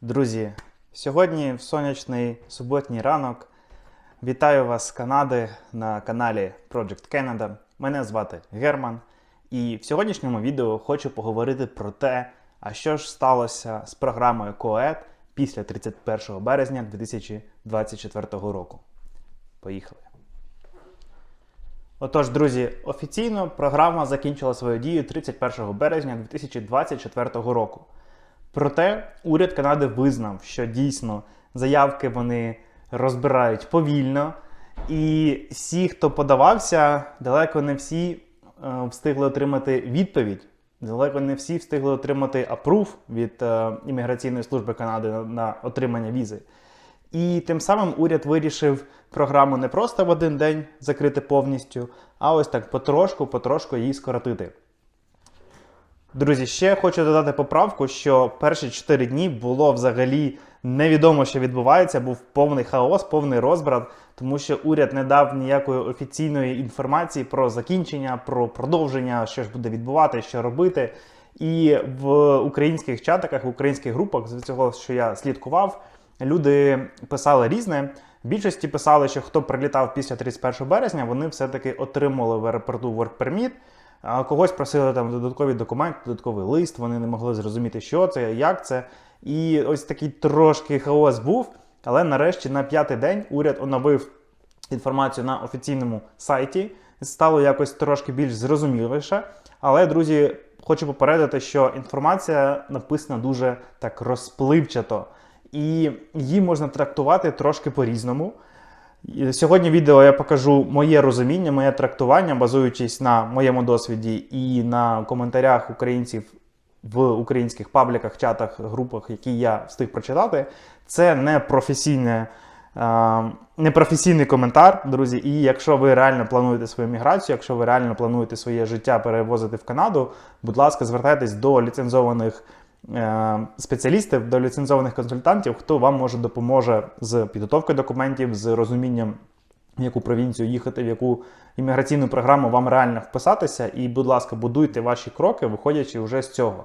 Друзі, сьогодні в сонячний суботній ранок. Вітаю вас з Канади на каналі Project Canada. Мене звати Герман. І в сьогоднішньому відео хочу поговорити про те, а що ж сталося з програмою COED після 31 березня 2024 року. Поїхали. Отож, друзі, офіційно програма закінчила свою дію 31 березня 2024 року. Проте уряд Канади визнав, що дійсно заявки вони розбирають повільно, і всі, хто подавався, далеко не всі е, встигли отримати відповідь. Далеко не всі встигли отримати апрув від е, імміграційної служби Канади на, отримання візи. І тим самим уряд вирішив програму не просто в один день закрити повністю, а ось так потрошку, потрошку її скоротити. Друзі, ще хочу додати поправку, що перші 4 дні було взагалі невідомо, що відбувається, був повний хаос, повний розбрат, тому що уряд не дав ніякої офіційної інформації про закінчення, про продовження, що ж буде відбувати, що робити. І в українських чатиках, в українських групах, з цього, що я слідкував, люди писали різне. В більшості писали, що хто прилітав після 31 березня, вони все-таки отримали в аеропорту work permit, когось просили там додаткові документи, додатковий лист, вони не могли зрозуміти, що це, як це. І ось такий трошки хаос був. Але нарешті на п'ятий день уряд оновив інформацію на офіційному сайті. Стало якось трошки більш зрозуміліше. Але, друзі, хочу попередити, що інформація написана дуже так розпливчато, і її можна трактувати трошки по-різному. Сьогодні відео я покажу моє розуміння, моє трактування, базуючись на моєму досвіді і на коментарях українців в українських пабліках, чатах, групах, які я встиг прочитати. Це не професійне. Непрофесійний коментар, друзі. І якщо ви реально плануєте свою міграцію, якщо ви реально плануєте своє життя перевозити в Канаду, будь ласка, звертайтесь до ліцензованих спеціалістів, до ліцензованих консультантів, хто вам може допоможе з підготовкою документів, з розумінням, в яку провінцію їхати, в яку імміграційну програму вам реально вписатися. І, будь ласка, будуйте ваші кроки, виходячи вже з цього.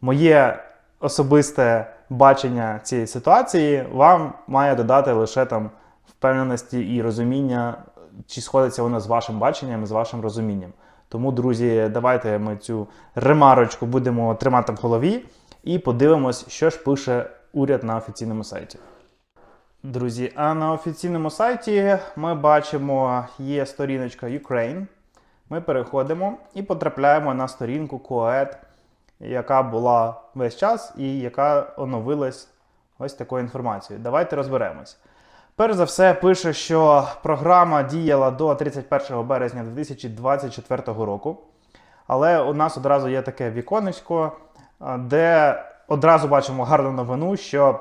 Моє особисте бачення цієї ситуації вам має додати лише там впевненості і розуміння, чи сходиться воно з вашим баченням, з вашим розумінням. Тому, друзі, давайте ми цю ремарочку будемо тримати в голові і подивимось, що ж пише уряд на офіційному сайті. Друзі, а на офіційному сайті ми бачимо, є сторіночка Ukraine. Ми переходимо і потрапляємо на сторінку COED, яка була весь час і яка оновилась ось такою інформацією. Давайте розберемось. Перш за все, пише, що програма діяла до 31 березня 2024 року. Але у нас одразу є таке віконечко, де одразу бачимо гарну новину, що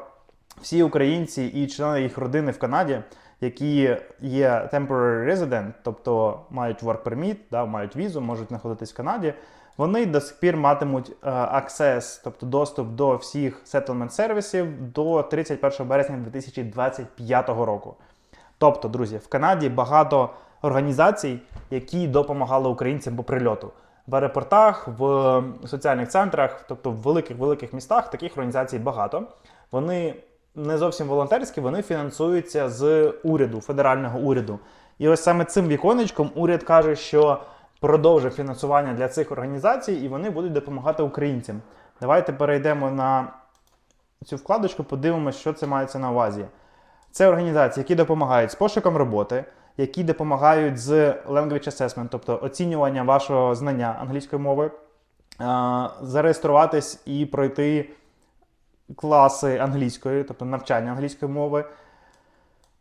всі українці і члени їх родини в Канаді, які є temporary resident, тобто мають work permit, да, мають візу, можуть знаходитись в Канаді, вони до сих пір матимуть access, тобто доступ до всіх settlement сервісів до 31 березня 2025 року. Тобто, друзі, в Канаді багато організацій, які допомагали українцям по прильоту. В аеропортах, в соціальних центрах, тобто в великих-великих містах таких організацій багато. Вони не зовсім волонтерські, вони фінансуються з уряду, федерального уряду. І ось саме цим віконечком уряд каже, що продовжить фінансування для цих організацій, і вони будуть допомагати українцям. Давайте перейдемо на цю вкладочку, подивимося, що це мається на увазі. Це організації, які допомагають з пошуком роботи, які допомагають з language assessment, тобто оцінювання вашого знання англійської мови, зареєструватись і пройти класи англійської, тобто навчання англійської мови,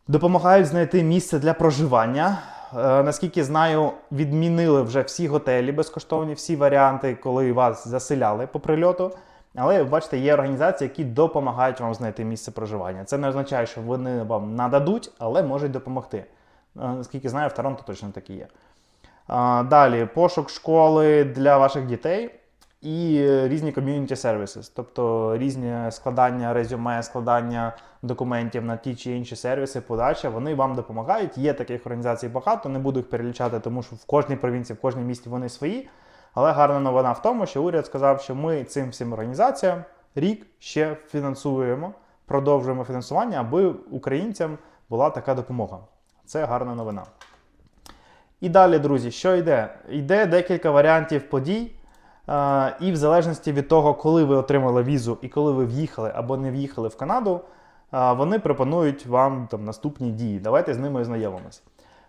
допомагають знайти місце для проживання. Е, Наскільки знаю, відмінили вже всі готелі безкоштовні, всі варіанти, коли вас заселяли по прильоту. Але бачите, є організації, які допомагають вам знайти місце проживання. Це не означає, що вони вам нададуть, але можуть допомогти. Е, Наскільки знаю, в Торонто точно такі є. Далі пошук школи для ваших дітей і е, різні community services, тобто різні складання резюме, складання документів на ті чи інші сервіси, подача, вони вам допомагають. Є таких організацій багато, не буду їх перелічати, тому що в кожній провінції, в кожній місті вони свої. Але гарна новина в тому, що уряд сказав, що ми цим всім організаціям рік ще фінансуємо, продовжуємо фінансування, аби українцям була така допомога. Це гарна новина. І далі, друзі, що йде? Йде декілька варіантів подій. І в залежності від того, коли ви отримали візу і коли ви в'їхали або не в'їхали в Канаду, вони пропонують вам там наступні дії. Давайте з ними ознайомимось.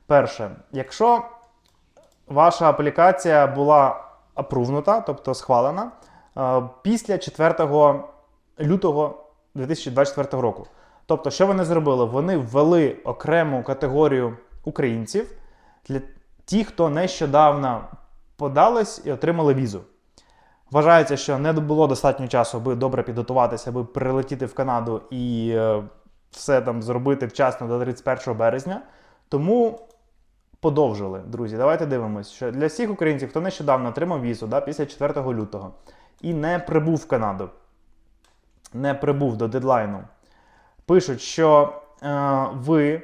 Перше, якщо ваша аплікація була апрувнута, тобто схвалена, після 4 лютого 2024 року. Тобто, що вони зробили? Вони ввели окрему категорію українців для тих, хто нещодавно подались і отримали візу. Вважається, що не було достатньо часу, аби добре підготуватися, аби прилетіти в Канаду і е, все там зробити вчасно до 31 березня. Тому подовжили, друзі. Давайте дивимося, що для всіх українців, хто нещодавно отримав візу да, після 4 лютого і не прибув в Канаду, не прибув до дедлайну, пишуть, що е, ви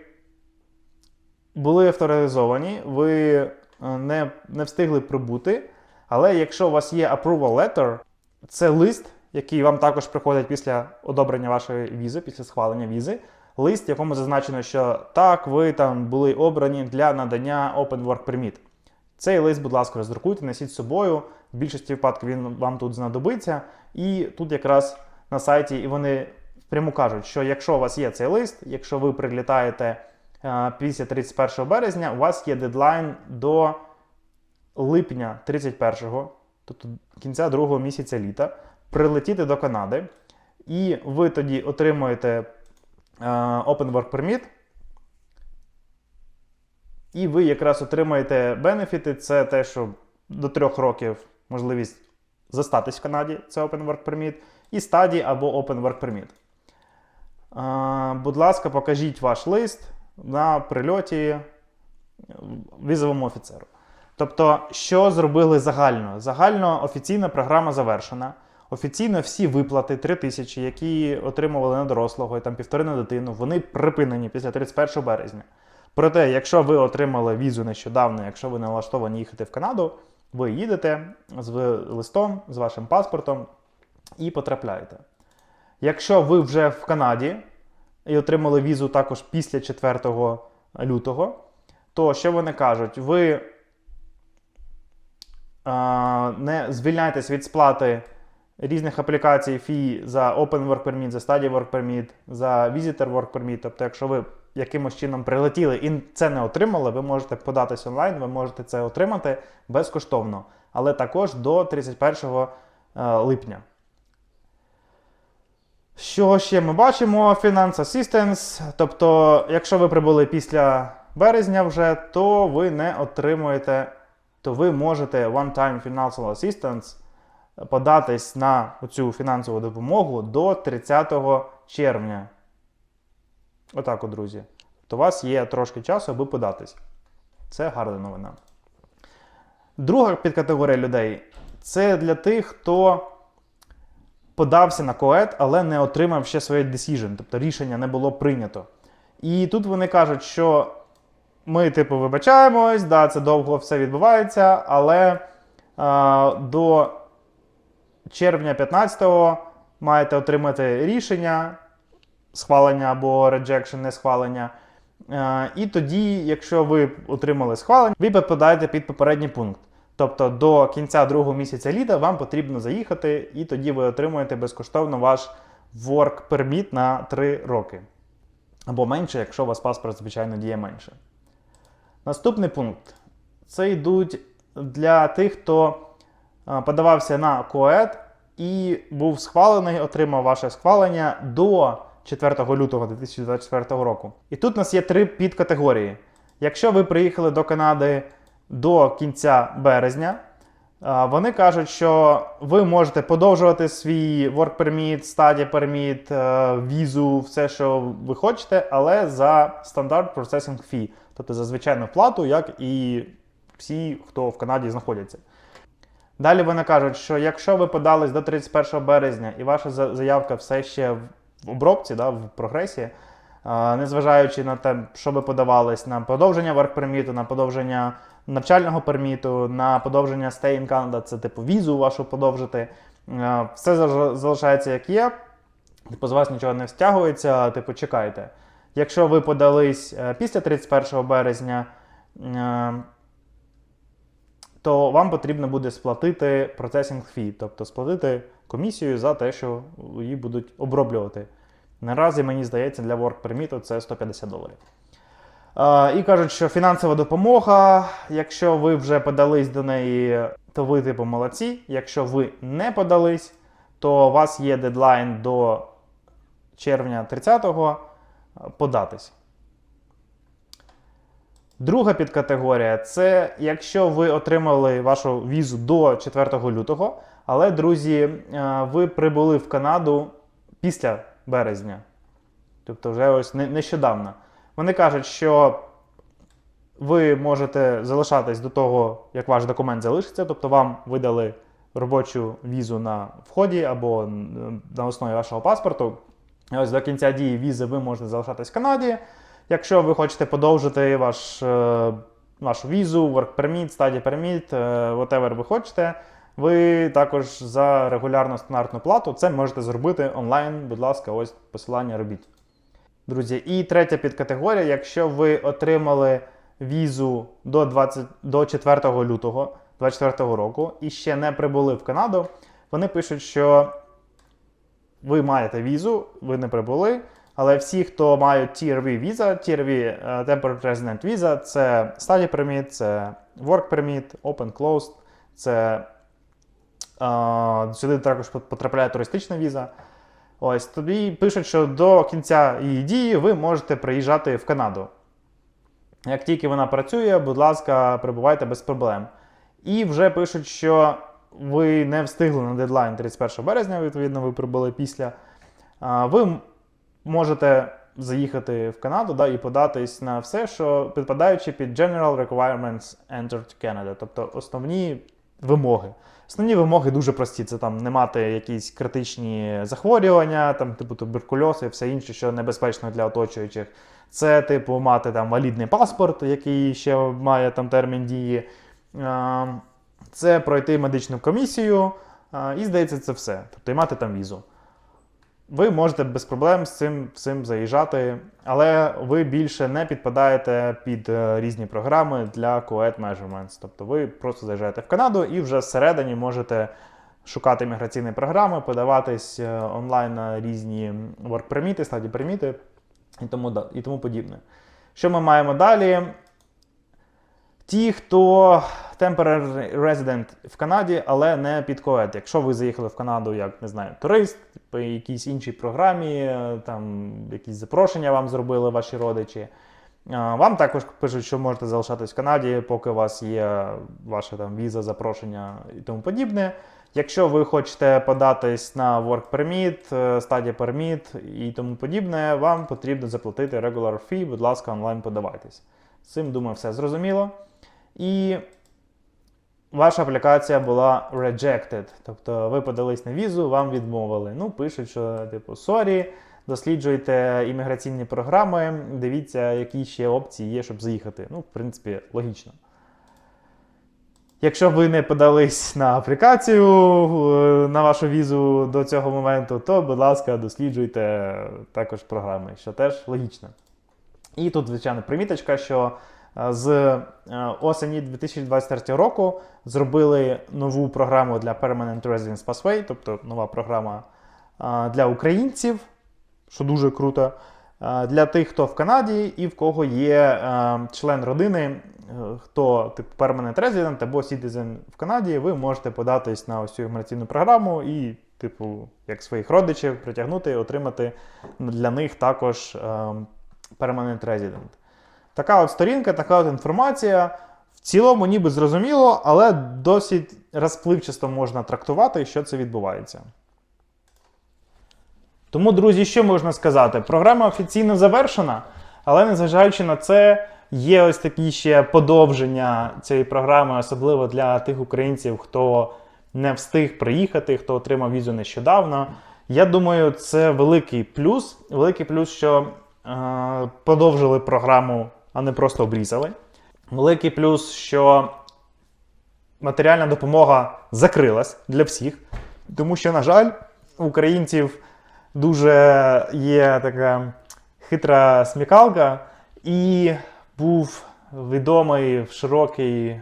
були авторизовані, ви е, не, не встигли прибути. Але якщо у вас є approval letter, це лист, який вам також приходить після одобрення вашої візи, після схвалення візи. Лист, в якому зазначено, що так, ви там були обрані для надання Open Work Permit. Цей лист, будь ласка, роздрукуйте, носіть з собою. В більшості випадків він вам тут знадобиться. І тут якраз на сайті і вони прямо кажуть, що якщо у вас є цей лист, якщо ви прилітаєте е, після 31 березня, у вас є дедлайн до липня 31-го, тобто кінця другого місяця літа, прилетіти до Канади, і ви тоді отримуєте е, Open Work Permit, і ви якраз отримаєте бенефіти. Це те, що до трьох років можливість застатись в Канаді, це Open Work Permit, і стадії або Open Work Permit. Е, будь ласка, покажіть ваш лист на прильоті візовому офіцеру. Тобто, що зробили загально? Загально офіційна програма завершена. Офіційно всі виплати 3 тисячі, які отримували на дорослого і там півтори на дитину, вони припинені після 31 березня. Проте, якщо ви отримали візу нещодавно, якщо ви налаштовані їхати в Канаду, ви їдете з листом, з вашим паспортом і потрапляєте. Якщо ви вже в Канаді і отримали візу також після 4 лютого, то що вони кажуть? Ви не звільняйтесь від сплати різних аплікацій фі за Open Work Permit, за Study Work Permit, за Visitor Work Permit. Тобто, якщо ви якимось чином прилетіли і це не отримали, ви можете податись онлайн, ви можете це отримати безкоштовно, але також до 31 липня. Що ще ми бачимо? Finance Assistance. Тобто, якщо ви прибули після березня вже, то ви не отримуєте то ви можете One-Time Financial Assistance податись на цю фінансову допомогу до 30 червня. Отак, от, друзі. То у вас є трошки часу, аби податись. Це гарна новина. Друга підкатегорія людей це для тих, хто подався на коет, але не отримав ще своє decision, тобто рішення не було прийнято. І тут вони кажуть, що ми, типу, вибачаємось, да, це довго все відбувається, але а, до червня 15-го маєте отримати рішення, схвалення або rejection, не схвалення. А, і тоді, якщо ви отримали схвалення, ви підпадаєте під попередній пункт. Тобто до кінця другого місяця літа вам потрібно заїхати, і тоді ви отримуєте безкоштовно ваш work permit на 3 роки. Або менше, якщо у вас паспорт, звичайно, діє менше. Наступний пункт. Це йдуть для тих, хто подавався на КОЕД і був схвалений, отримав ваше схвалення до 4 лютого 2024 року. І тут у нас є три підкатегорії. Якщо ви приїхали до Канади до кінця березня, вони кажуть, що ви можете подовжувати свій work permit, study permit, візу, все, що ви хочете, але за стандарт processing fee тобто за звичайну плату, як і всі, хто в Канаді знаходяться. Далі вони кажуть, що якщо ви подались до 31 березня і ваша заявка все ще в обробці, да, в прогресі, незважаючи на те, що ви подавались на подовження work-перміту, на подовження навчального перміту, на подовження Stay in Canada, це типу візу вашу подовжити, Е, Все залиш- залишається як є. Типу, з вас нічого не стягується, типу, чекайте. Якщо ви подались е, після 31 березня, е, то вам потрібно буде сплатити процесінг фі, тобто сплатити комісію за те, що її будуть оброблювати. Наразі, мені здається, для Work Permit це 150 доларів. Е, І кажуть, що фінансова допомога, якщо ви вже подались до неї, то ви типу молодці. Якщо ви не подались, то у вас є дедлайн до червня 30-го податись. Друга підкатегорія це якщо ви отримали вашу візу до 4 лютого, але, друзі, е, ви прибули в Канаду після березня. Тобто, вже ось не- нещодавно. Вони кажуть, що ви можете залишатись до того, як ваш документ залишиться, тобто вам видали робочу візу на вході або на основі вашого паспорту. Ось до кінця дії візи ви можете залишатись в Канаді. Якщо ви хочете подовжити ваш, е, вашу візу, work permit, study permit, е, whatever ви хочете, ви також за регулярну стандартну плату це можете зробити онлайн. Будь ласка, ось посилання робіть. Друзі, і третя підкатегорія, якщо ви отримали візу до, 20, до 4 лютого 2024 року і ще не прибули в Канаду, вони пишуть, що ви маєте візу, ви не прибули, але всі, хто мають TRV віза, TRV е, Temporary Resident Visa, це Study Permit, це Work Permit, Open Closed, це е, сюди також потрапляє туристична віза. Ось тобі пишуть, що до кінця її дії ви можете приїжджати в Канаду. Як тільки вона працює, будь ласка, прибувайте без проблем. І вже пишуть, що ви не встигли на дедлайн 31 березня, відповідно, ви прибули після. Ви можете заїхати в Канаду да, і податись на все, що підпадаючи під General Requirements Entered Canada, тобто основні вимоги. Основні вимоги дуже прості: це там не мати якісь критичні захворювання, там, типу туберкульоз і все інше, що небезпечно для оточуючих. Це, типу, мати там валідний паспорт, який ще має там термін дії. Це пройти медичну комісію, і здається, це все. Тобто і мати там візу. Ви можете без проблем з цим всім заїжджати, але ви більше не підпадаєте під е, різні програми для QED Measurements. Тобто ви просто заїжджаєте в Канаду і вже всередині можете шукати міграційні програми, подаватись е, онлайн на різні work permit, study permit і тому, і тому подібне. Що ми маємо далі? Ті, хто temporary resident в Канаді, але не під КОЕД. Якщо ви заїхали в Канаду як не знаю, турист, по якійсь іншій програмі, е, там якісь запрошення вам зробили ваші родичі. е, Вам також пишуть, що можете залишатись в Канаді, поки у вас є ваша там віза, запрошення і тому подібне. Якщо ви хочете податись на Work Permit, е, Study Permit і тому подібне, вам потрібно заплатити regular fee, будь ласка, онлайн подавайтесь. З цим, думаю, все зрозуміло. І ваша аплікація була rejected. Тобто ви подались на візу, вам відмовили. Ну, пишуть, що, типу, sorry, досліджуйте імміграційні програми, дивіться, які ще опції є, щоб заїхати. Ну, в принципі, логічно. Якщо ви не подались на аплікацію е, на вашу візу до цього моменту, то, будь ласка, досліджуйте також програми, що теж логічно. І тут, звичайно, приміточка, що е, з е, осені 2023 року зробили нову програму для Permanent Residence Pathway, тобто нова програма е, для українців, що дуже круто. Для тих, хто в Канаді і в кого є член родини, хто типу Permanent Resident або Citizen в Канаді, ви можете податись на ось цю імміграційну програму і, типу, як своїх родичів притягнути і отримати для них також е, Permanent Resident. Така от сторінка, така от інформація. В цілому ніби зрозуміло, але досить розпливчасто можна трактувати, що це відбувається. Тому, друзі, що можна сказати? Програма офіційно завершена, але незважаючи на це, є ось такі ще подовження цієї програми, особливо для тих українців, хто не встиг приїхати, хто отримав візу нещодавно. Я думаю, це великий плюс. Великий плюс, що подовжили програму, а не просто обрізали. Великий плюс, що матеріальна допомога закрилась для всіх. Тому що, на жаль, у українців дуже є така хитра смікалка, і був відомий широкий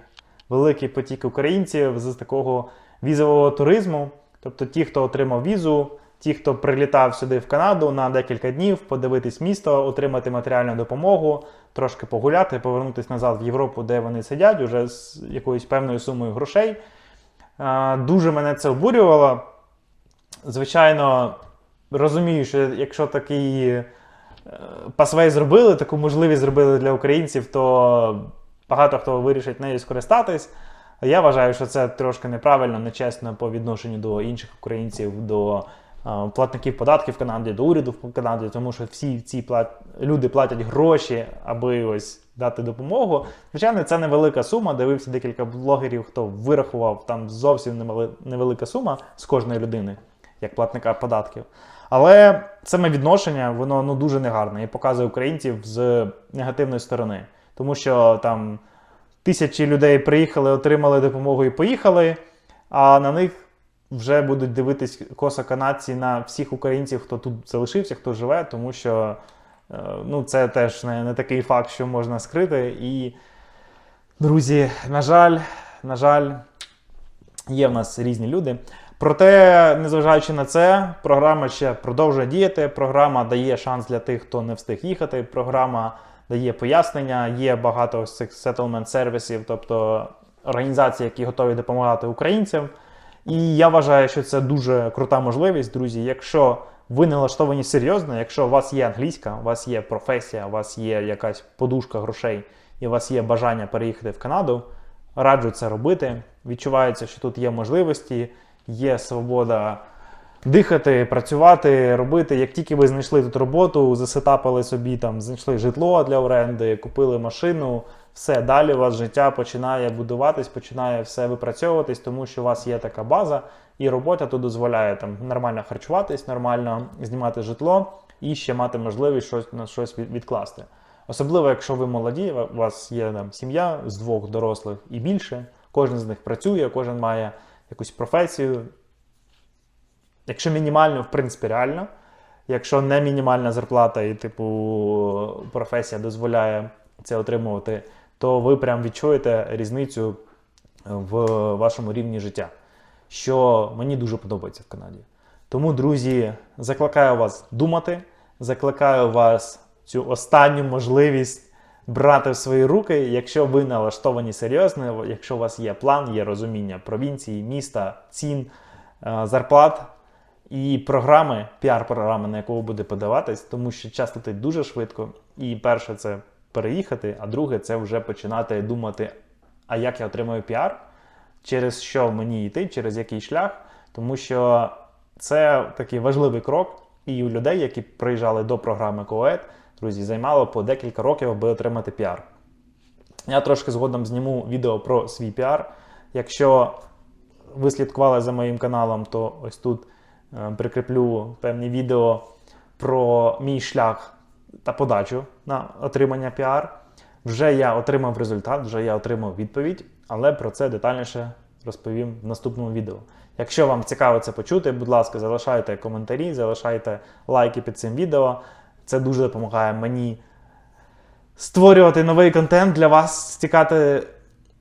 великий потік українців з такого візового туризму. Тобто ті, хто отримав візу, ті, хто прилітав сюди в Канаду на декілька днів, подивитись місто, отримати матеріальну допомогу, трошки погуляти, повернутися назад в Європу, де вони сидять, уже з якоюсь певною сумою грошей. Дуже мене це обурювало. Звичайно, розумію, що якщо такий е, пасвей зробили, таку можливість зробили для українців, то багато хто вирішить нею скористатись. Я вважаю, що це трошки неправильно, нечесно по відношенню до інших українців, до платників податків в Канаді, до уряду в Канаді, тому що всі ці плат... люди платять гроші, аби ось дати допомогу. Звичайно, це невелика сума. Дивився декілька блогерів, хто вирахував там зовсім невелика сума з кожної людини, як платника податків. Але саме відношення, воно ну дуже негарне і показує українців з негативної сторони, тому що там тисячі людей приїхали, отримали допомогу і поїхали, а на них вже будуть дивитись косо канадці на всіх українців, хто тут залишився, хто живе, тому що е, ну, це теж не, не такий факт, що можна скрити. І, друзі, на жаль, на жаль, є в нас різні люди. Проте, незважаючи на це, програма ще продовжує діяти. Програма дає шанс для тих, хто не встиг їхати. Програма дає пояснення. Є багато ось цих settlement сервісів, тобто організацій, які готові допомагати українцям. І я вважаю, що це дуже крута можливість, друзі. Якщо ви налаштовані серйозно, якщо у вас є англійська, у вас є професія, у вас є якась подушка грошей, і у вас є бажання переїхати в Канаду, раджу це робити. Відчувається, що тут є можливості, є свобода дихати, працювати, робити. Як тільки ви знайшли тут роботу, засетапили собі там, знайшли житло для оренди, купили машину, все далі у вас життя починає будуватись, починає все випрацьовуватись, тому що у вас є така база, і робота тут дозволяє там нормально харчуватись, нормально знімати житло і ще мати можливість щось на щось відкласти. Особливо, якщо ви молоді, у вас є там сім'я з двох дорослих і більше, кожен з них працює, кожен має якусь професію. Якщо мінімально, в принципі, реально. Якщо не мінімальна зарплата і, типу, професія дозволяє це отримувати, то ви прям відчуєте різницю в вашому рівні життя, що мені дуже подобається в Канаді. Тому, друзі, закликаю вас думати, закликаю вас цю останню можливість брати в свої руки, якщо ви налаштовані серйозно, якщо у вас є план, є розуміння провінції, міста, цін, е, зарплат і програми, піар-програми, на яку ви будете подаватись, тому що час летить дуже швидко. І перше це переїхати, а друге це вже починати думати, а як я отримаю піар, через що мені йти, через який шлях, тому що це такий важливий крок. І у людей, які приїжджали до програми КОЕД, друзі, займало по декілька років, аби отримати піар. Я трошки згодом зніму відео про свій піар. Якщо ви слідкували за моїм каналом, то ось тут е, прикріплю певні відео про мій шлях та подачу на отримання піар. Вже я отримав результат, вже я отримав відповідь, але про це детальніше розповім в наступному відео. Якщо вам цікаво це почути, будь ласка, залишайте коментарі, залишайте лайки під цим відео. Це дуже допомагає мені створювати новий контент для вас, стікати,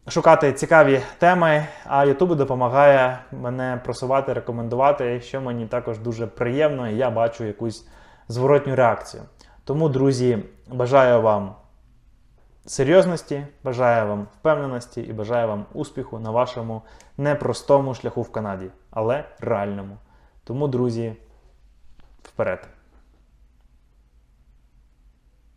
шукати цікаві теми, а YouTube допомагає мене просувати, рекомендувати, що мені також дуже приємно, і я бачу якусь зворотню реакцію. Тому, друзі, бажаю вам серйозності, бажаю вам впевненості і бажаю вам успіху на вашому непростому шляху в Канаді, але реальному. Тому, друзі, вперед!